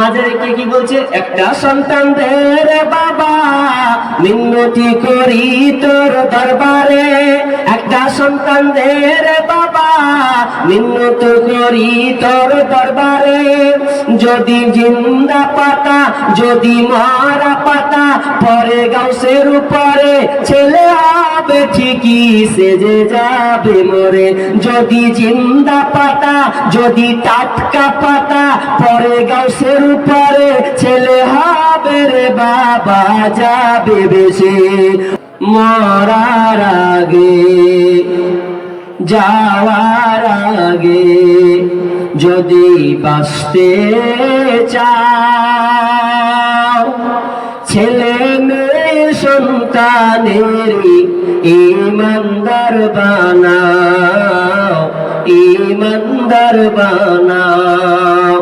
মাঝে রেখে কি বলছে? একটা সন্তান রে বাবা মিন্নতি করি তোর দরবারে? একটা সন্তান রে বাবা মিন্নত করি তোর দরবারে। যদি জিন্দা পাতা, যদি মারা পাতা, পরে গাউসের উপরে ছেলে হবে ঠিকই সেজে যাবে মরে। যদি জিন্দা পাতা, যদি টাটকা পাতা পরে গাউসের উপরে ছেলে হবে রে বাবা, যাবে বেশি। মরার আগে, যাওয়ার আগে যদি বাঁচতে চাও, ছেলে মেয়ে সন্তানেরই ইমানদার বানাও। ইমানদার বানাও।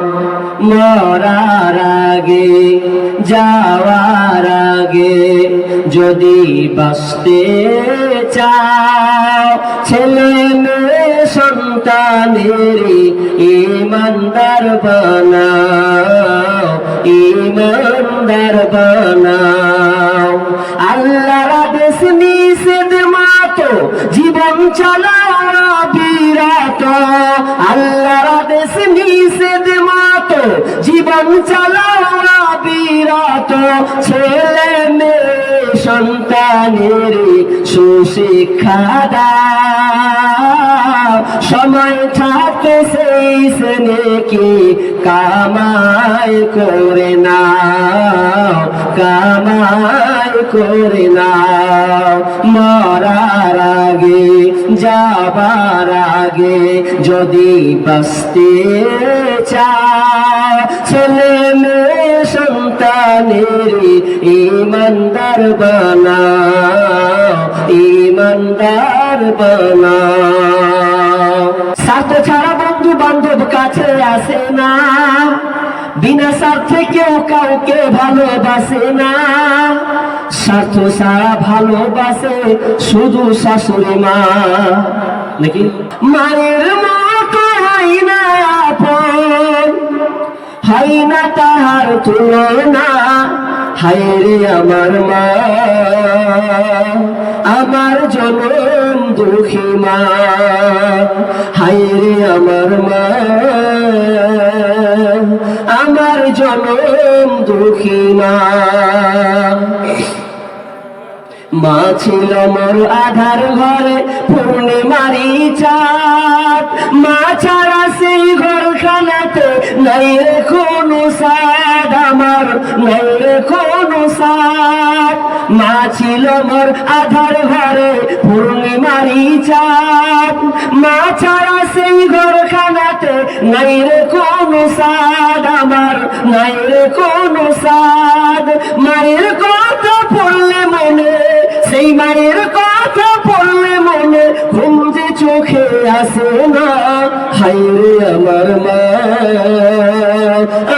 মরার আগে, যাওয়ার আগে যদি বাঁচতে চাও, ছেলে মেয়ে সন্তানেরই ইমানদার বানাও ইমানদার বানাও। আল্লাহর আদেশ নিষেধ মাতো জীবন চালাওয়া আল্লাহর আদেশ নিষেধ জীবন চালাওয়া বিরাট ছেলে মেয়ে সন্তানের সুশিক্ষা সময় থাকে সেই কি কামাই করে নাও? কামাই করে নাও। মরার যাবার আগে যদি বাঁচতে চাও, ছেলে মেয়ে সন্তানের ইমানদার বানাও ইমানদার বানাও। স্বার্থ ছাড়া বন্ধু বান্ধব কাছে আসে না। বিনা স্বার্থে কেউ কাউকে ভালোবাসে না। স্বার্থ ছাড়া ভালোবাসে শুধু শাশুড়ি মা। নাকি? মায়ের মতো হয় না হয় না তাহার তুলনা। হায় রে আমার মা, আমার জনম দুঃখী মা। হায় রে আমার মা। জনম দুঃখী মা ছিল মোর আধার ঘরে পূর্ণিমারি চাঁদ। মা ছাড়া সেই ঘর খানাতে নাই রে কোনো সাদ, আমার নাই রে কোনো সাদ। মা ছিল মোর আধার ঘরে পূর্ণিমারি চাঁদ। মা ছাড়া ঘর খানাতে নাই রে কোনো সাদ আমার, নাই রে কোনো সাদ। মায়ের কথা পড়লে মনে, সেই মায়ের কথা পড়লে মনে, ঘুম যে চোখে আসে না হাইরে আমার মা।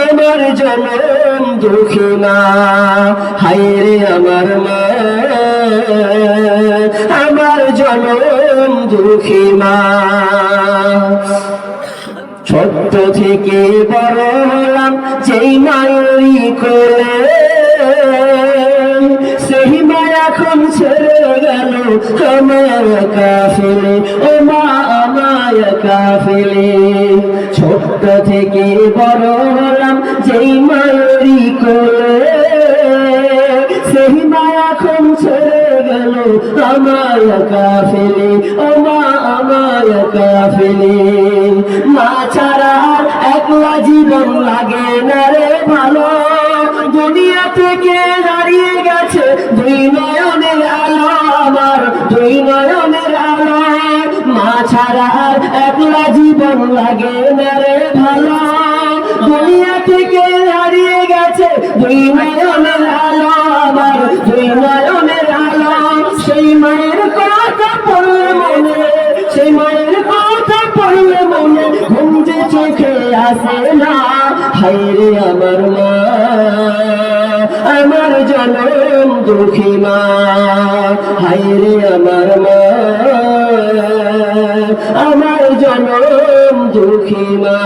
আমার জনম দুঃখী মা হাইরে আমার মা। আমার জনম দুঃখী মা ছোট্ট থেকে বড় হলাম যেই মায়েরই কোলে সেই মা এখন ছেড়ে গেল আমার কাফেলে, ও মা আমায় কাফেলে। ছোট্ট থেকে বড় হলাম যেই মায়েরই কোলে সেই মা এখন ছেড়ে গেল আমায় কাফেলে, ও মা কাফেলে। মা ছাড়া একলা জীবন লাগে না রে ভালো। দুনিয়া থেকে দাঁড়িয়ে গেছে দুই নয়নের আলো আমার, দুই নয়নের আলো। মা ছাড়া একলা জীবন লাগে না রে ভালো। দুনিয়া থেকে হারিয়ে গেছে দুই নয়নের হাইরে আমার মা আমার জনম দুঃখী মা হাইরে আমার মা আমার জনম দুঃখী মা।